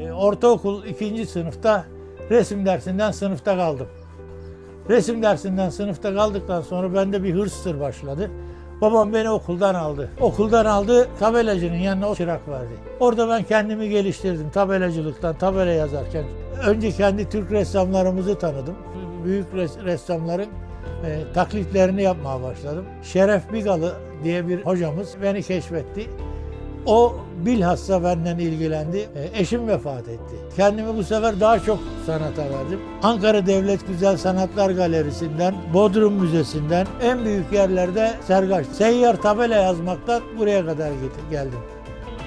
E, ortaokul ikinci sınıfta resim dersinden sınıfta kaldım. Resim dersinden sınıfta kaldıktan sonra bende bir hırstır başladı. Babam beni okuldan aldı. Okuldan aldı, tabelacının yanına o çırak verdi. Orada ben kendimi geliştirdim tabelacılıktan, tabela yazarken. Önce kendi Türk ressamlarımızı tanıdım. Büyük res- ressamların e, taklitlerini yapmaya başladım. Şeref Bigalı diye bir hocamız beni keşfetti. O bilhassa benden ilgilendi. E, eşim vefat etti. Kendimi bu sefer daha çok sanata verdim. Ankara Devlet Güzel Sanatlar Galerisi'nden, Bodrum Müzesi'nden en büyük yerlerde sergaç. Seyyar tabela yazmaktan buraya kadar geldim.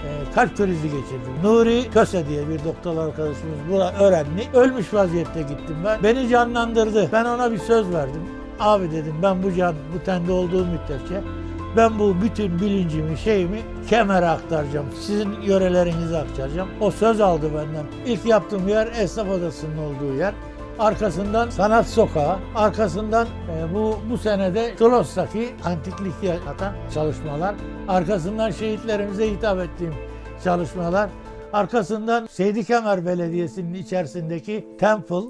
E, kalp krizi geçirdim. Nuri Köse diye bir doktor arkadaşımız bu öğrendi. Ölmüş vaziyette gittim ben. Beni canlandırdı. Ben ona bir söz verdim. Abi dedim ben bu can, bu tende olduğum müddetçe ben bu bütün bilincimi, şeyimi kemere aktaracağım. Sizin yörelerinize aktaracağım. O söz aldı benden. İlk yaptığım yer esnaf odasının olduğu yer. Arkasından Sanat Sokağı, arkasından e, bu bu senede Klos'taki antiklik yaratan çalışmalar, arkasından şehitlerimize hitap ettiğim çalışmalar, arkasından Seydi Kemer Belediyesi'nin içerisindeki Temple,